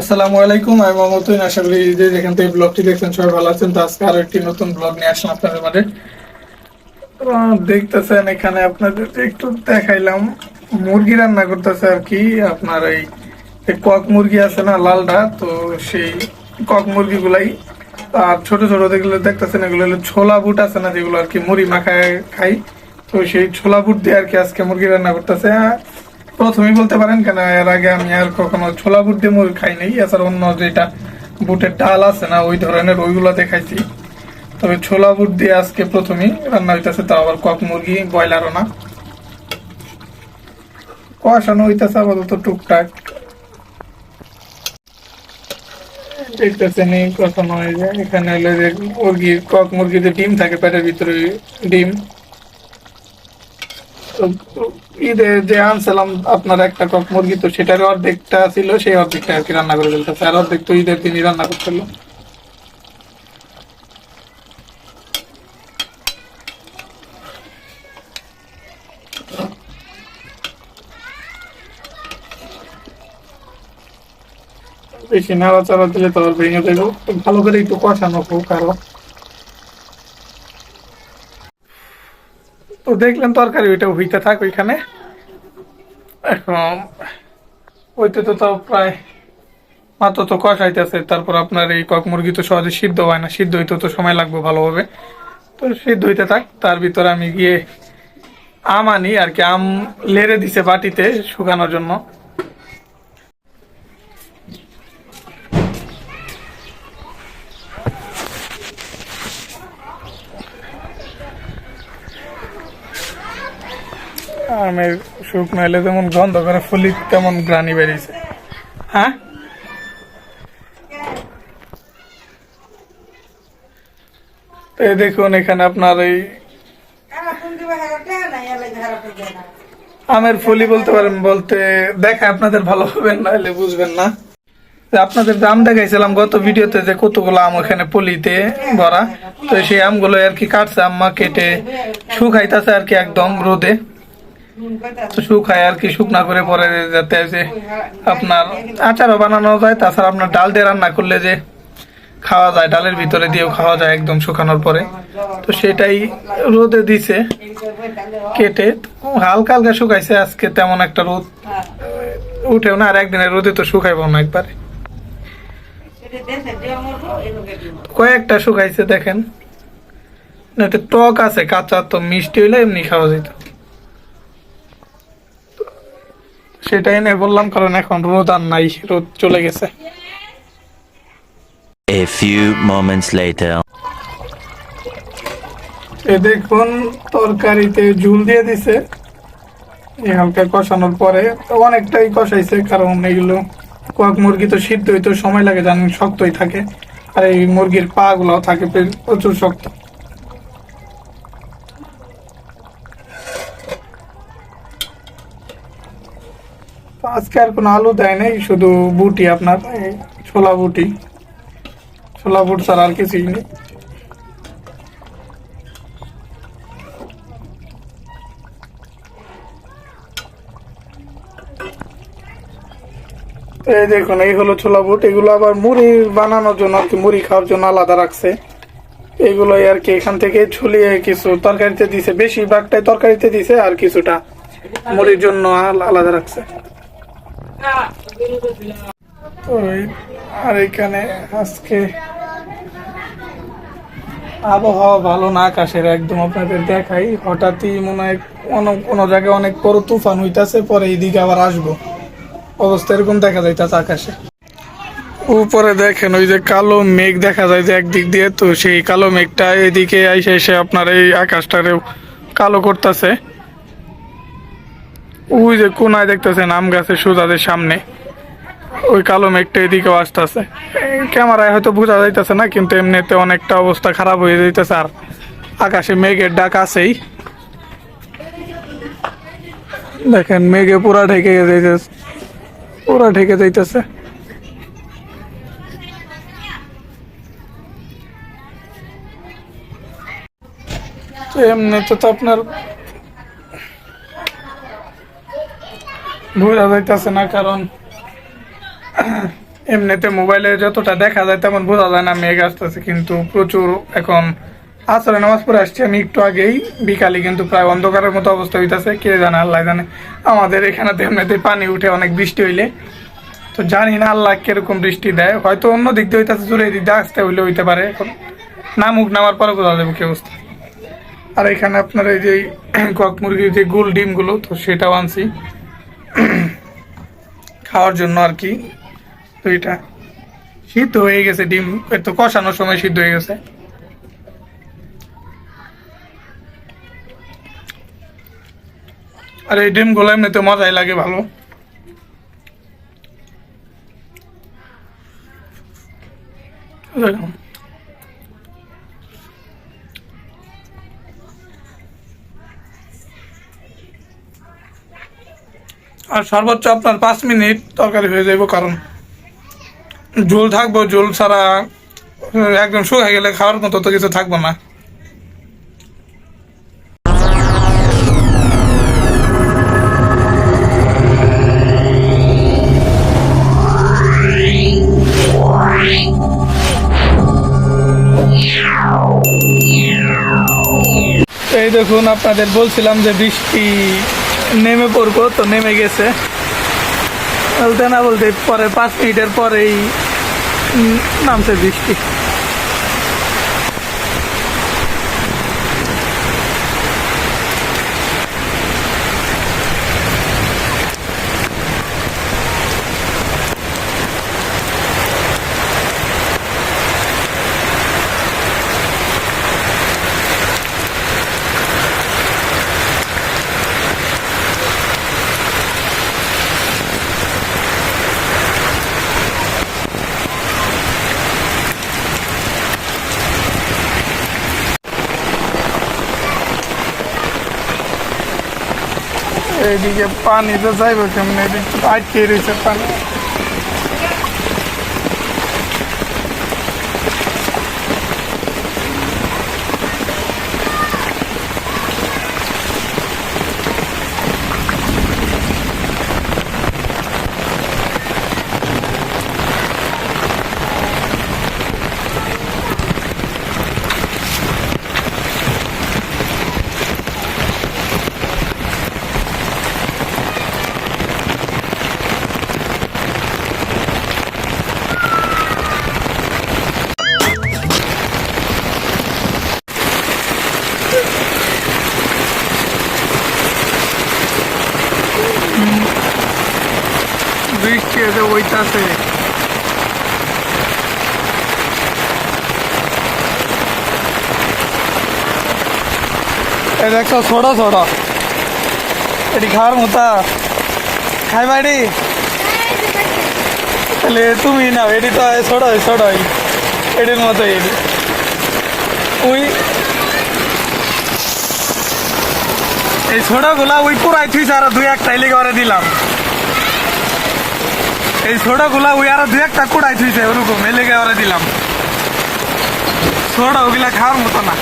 আসসালামু আলাইকুম, আমি মোহাম্মদ আশা করি যে থেকে ব্লগটি দেখছেন সবাই ভালো আছেন। তো আজকে আরও একটি নতুন ব্লগ নিয়ে আসলাম আপনাদের মাঝে। দেখতেছেন এখানে আপনাদের একটু দেখাইলাম। মুরগি রান্না করতেছে আর কি। আপনার এই কক মুরগি আছে না লালটা তো সেই কক মুরগি গুলাই আর ছোট ছোট যেগুলো দেখতেছেন, এগুলো হলো ছোলা বুট আছে না, যেগুলো আর কি মুড়ি মাখায় খাই। তো সেই ছোলা বুট দিয়ে আর কি আজকে মুরগি রান্না করতেছে। প্রথমেই বলতে পারেন কেন, এর আগে আমি আর কখনো ছোলা বুট দিয়ে মুরগি খাই নাই, এছাড়া অন্য যেটা বুটের ডাল আছে না, ওই ধরনের ওইগুলোতে খাইছি তবে ছোলা বুট দিয়ে আজকে প্রথমেই রান্না হইতেছে, তাও আবার কক মুরগি, ব্রয়লারও না। কষানো হইতেছে আপাতত টুকটাক। হয়ে যায়। এখানে হলো যে মুরগির, কক মুরগিতে ডিম থাকে, পেটের ভিতরে ডিম ঈদে যে আনছিলাম আপনার একটা কক মুরগি, তো সেটার অর্ধেকটা ছিল, সেই অর্ধেকটা আর কি রান্না করে ফেলতেছে। আর অর্ধেক তো ঈদের দিনই রান্না বেশি নাড়াচাড়া দিলে তো ভেঙে দেবো ভালো করে একটু কষানো হোক আরও। তো দেখলেন তরকারি, ওইটা হইতে থাক ওইখানে। এখন ওইতে তো তাও প্রায় মাত্র তো কষাইতেছে, তারপর আপনার এই কক মুরগি তো সহজে সিদ্ধ হয় না, সিদ্ধ হইতে তো সময় লাগবে ভালোভাবে। তো সিদ্ধ হইতে থাক, তার ভিতরে আমি গিয়ে আম আনি, আর কি আম লেড়ে দিছে বাটিতে শুকানোর জন্য। আমের শুকনো এলে যেমন গন্ধ করে, ফুলি তেমন গ্রানি বেরিয়েছে। হ্যাঁ? তো এই দেখুন, এখানে আপনার এই আমের ফলি বলতে পারেন, বলতে দেখা আপনাদের ভালো হবে না হলে বুঝবেন না। আপনাদের আম দেখাইছিলাম গত ভিডিওতে যে কতগুলো আম ওখানে পলিতে ভরা, তো সেই আমগুলো আর কি কাটছে, আম্মা কেটে শুকাইতেছে আর কি একদম রোদে। শুকায় আর কি শুকনা করে পরে যাতে যে আপনার আচারও বানানো যায়, তাছাড়া আপনার ডাল দিয়ে রান্না করলে যে খাওয়া যায়, ডালের ভিতরে দিয়েও খাওয়া যায় একদম শুকানোর পরে। তো সেটাই রোদে দিছে, কেটে। হালকা হালকা শুকাইছে আজকে, তেমন একটা রোদ উঠেও না, আর একদিনের রোদে তো শুকাইব না একবারে। কয়েকটা শুকাইছে দেখেন। না টক আছে, কাঁচা তো মিষ্টি হইলে এমনি খাওয়া যেত। সেটাই নিয়ে বললাম কারণ এখন রোদ আর নাই রোদ চলে গেছে। A few moments later. এ দেখুন তরকারিতে ঝুল দিয়ে দিছে। এই হালকা কষানোর পরে অনেকটাই কষাইছে কারণ এগুলো কোয়াক মুরগি তো সিদ্ধ হইতে সময় লাগে জানেন শক্তই থাকে। আর এই মুরগির পা গুলো থাকে প্রচুর শক্ত। আজকে আর কোনো আলু দেয় নাই, শুধু বুটি আপনার ছোলা বুটি। ছোলা বুট ছাড়া আর কিছুই নেই। এই দেখুন, এই হলো ছোলা বুট। এগুলো আবার মুড়ি বানানোর জন্য আর কি, মুড়ি খাওয়ার জন্য আলাদা রাখছে। এগুলো আর কি এখান থেকে ছুলিয়ে কিছু তরকারিতে দিছে, বেশিরভাগটাই তরকারিতে দিছে আর কিছুটা মুড়ির জন্য আলাদা রাখছে। আর এখানে আজকে আবহাওয়া ভালো না, আকাশের একদম আপনাদের দেখাই। হঠাৎই মনে হয় কোনো কোনো জায়গায় অনেক বড় তুফান হইতাছে, পরে এইদিকে আবার আসব। অবস্থা এরকম দেখা যাইতাছে আকাশে। উপরে দেখেন, ওই যে কালো মেঘ দেখা যায় যে একদিক দিয়ে, তো সেই কালো মেঘটা এদিকে এসে এসে আপনার এই আকাশটারেও কালো করতেছে। ওই যে কোনায় দেখতেছেন আম গাছের সুজাদের সামনে। ওই কালো মেঘটা এদিকেও আসতেছে। ক্যামেরায় হয়তো বোঝা যাইতেছে না, কিন্তু এমনিতে অনেকটা অবস্থা খারাপ হয়ে যাইতেছে আর আকাশে মেঘের ডাক আছেই। দেখেন, মেঘে পুরা ঢেকে যাইতেছে, পুরা ঢেকে যাইতেছে। তো এমনিতে তো আপনার বোঝা যাইতেছে না, কারণ এমনিতে মোবাইলে যতটা দেখা যায় তেমন বোঝা যায় না মেঘ আসতেছে, কিন্তু প্রচুর এখন আসলে নামাজ পড়ে আসছি আমি একটু আগেই, বিকালে কিন্তু প্রায় অন্ধকারের মতো অবস্থা হইতেছে, কে জানে, আল্লাহ জানে। আমাদের এখানে এমনিতে পানি উঠে অনেক বৃষ্টি হইলে। তো জানি না আল্লাহ কীরকম বৃষ্টি দেয়, হয়তো অন্য দিক দিয়ে হইতেছে এদিক দিয়ে আসতে হইলে হইতে পারে, এখন নামুক নামার পরে বোঝা যাবে কি অবস্থা। আর এখানে আপনার এই যে কক মুরগির যে গোল ডিমগুলো, তো সেটাও আনছি। খাওয়ার জন্য আর কি। তো এটা সিদ্ধ হয়ে গেছে ডিম। একটু কষানোর সময় সিদ্ধ হয়ে গেছে। আর এই ডিম ডিমগুলো এমনিতে মজাই লাগে ভালো। দেখুন। আর সর্বোচ্চ আপনার পাঁচ মিনিট তরকারি হয়ে যাইব, কারণ ঝোল থাকব, ঝোল ছাড়া একদম শুকায় গেলে খাওয়ার মতো তো কিছু থাকব না। এই দেখুন, আপনাদের বলছিলাম যে বৃষ্টি নেমে পড়ব তো নেমে গেছে। বলতে না বলতে পরে পাঁচ মিনিটের পরেই নামছে বৃষ্টি। এইদিকে পানি তো যাইব কেমন? এদিকে আটকে রয়েছে পানি। ওইটাছে এই দেখছ, ছোট ছোট। এটি খাওয়ার মতো। খাই বাড়ি তাহলে তুমি না এটি তো ছোট ছোট এটির মতো এটি। ওই এই ছোটগুলা ওই পুরাই থুইছে আর দুই একটা, এলিগে করে দিলাম। এই ছোটগুলা ওই আরও দুই একটা কুড়াই থুইছে, ওরকম এলিগে করে দিলাম। ছোট ওগুলা খাওয়ার মতো না।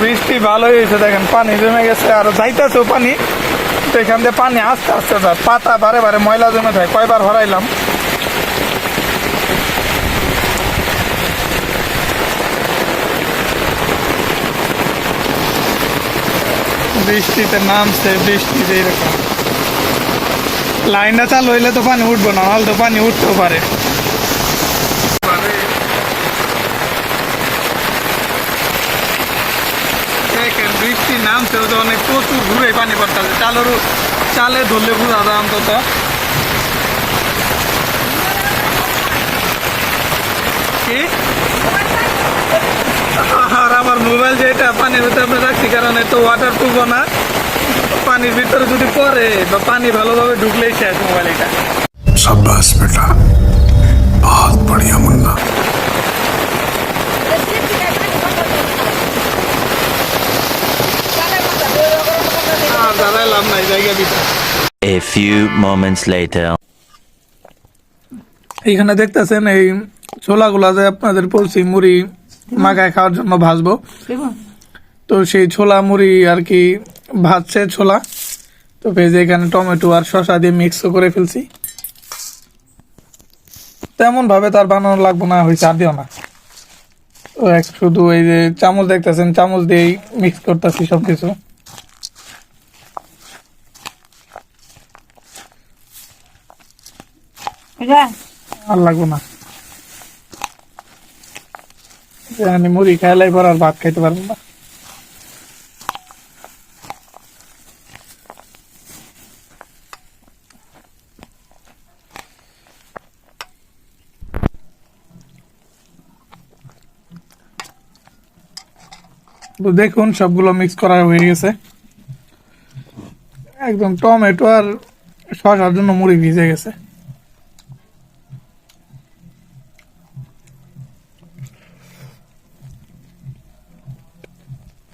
বৃষ্টি ভালোই হয়েছে দেখেন, পানি জমে গেছে, আর যাইতেছেও পানি। তো এখান দিয়ে পানি আস্তে আস্তে পাতা বারে বারে ময়লা জমে যায়, কয়বার ভরাইলাম বৃষ্টিতে নামছে বৃষ্টিতে এরকম লাইনটা চালু হইলে তো পানি উঠবো না, নাহলে তো পানি উঠতেও পারে। বৃষ্টি নামছে তো অনেক প্রচুর ঘুরে পানি পড়তেছে। চালের চালে ধরলে বুঝা যায় অন্তত। রাখছি আর আমার মোবাইল যেটা পানির ভিতরে আমরা রাখছি কারণ এত ওয়াটার প্রুফও না পানির ভিতরে যদি পরে বা পানি ভালোভাবে ঢুকলেই শেষ মোবাইল এটা সাব্বাস বেটা বহুত বড়িয়া মুন্না দাঁড়াইলাম না এই জায়গা ভিতরে A few moments later. এইখানে দেখতেছেন এই ছোলাগুলা যে আপনাদের বলছি মুড়ি মাখায় খাওয়ার জন্য ভাজবো। তো সেই ছোলা মুড়ি আর কি ভাজছে ছোলা। তো ভেজে এখানে টমেটো আর শসা দিয়ে মিক্স করে ফেলছি। তেমন ভাবে তার বানানো লাগবো না হয়েছে আর দিও না। তো এক শুধু এই যে চামচ দেখতেছেন চামচ দিয়েই মিক্স করতেছি সবকিছু। এটা আর লাগবো না। আমি মুড়ি খাইলাই পর আর ভাত খাইতে পারব না। তো দেখুন, সবগুলো মিক্স করা হয়ে গেছে। একদম টমেটো আর শসার জন্য মুড়ি ভিজে গেছে।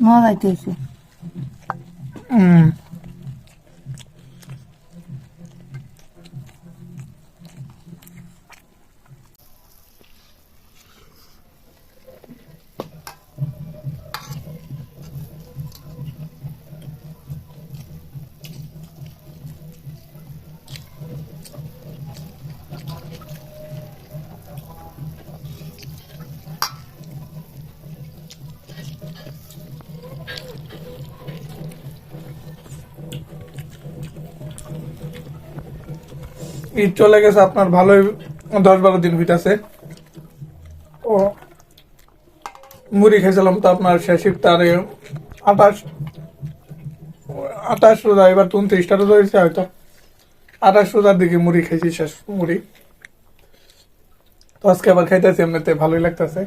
মজা হইতেছে ঈদ চলে গেছে, আপনার ভালোই দশ বারো দিন হইতাছে ও, মুড়ি খেয়েছিলাম তো আপনার শেষ ইফতারে আঠাশ আঠাশ রোজা, এবার উনত্রিশটা রোজা হয়েছে হয়তো। আঠাশ রোজার দিকে মুড়ি খেয়েছি, শেষ মুড়ি। তো আজকে আবার খাইতেছি, এমনিতে ভালোই লাগতেছে।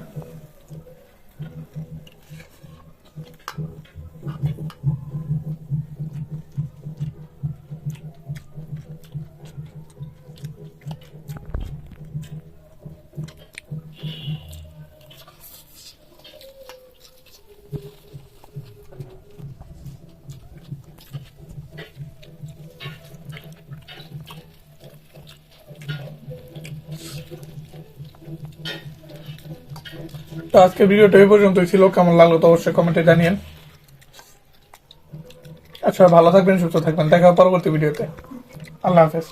তো আজকে ভিডিওটা এই পর্যন্তই ছিল। কেমন লাগল তো অবশ্যই কমেন্টে জানিয়েন। আচ্ছা ভালো থাকবেন, সুস্থ থাকবেন। দেখা পরবর্তী ভিডিওতে। আল্লাহ হাফেজ।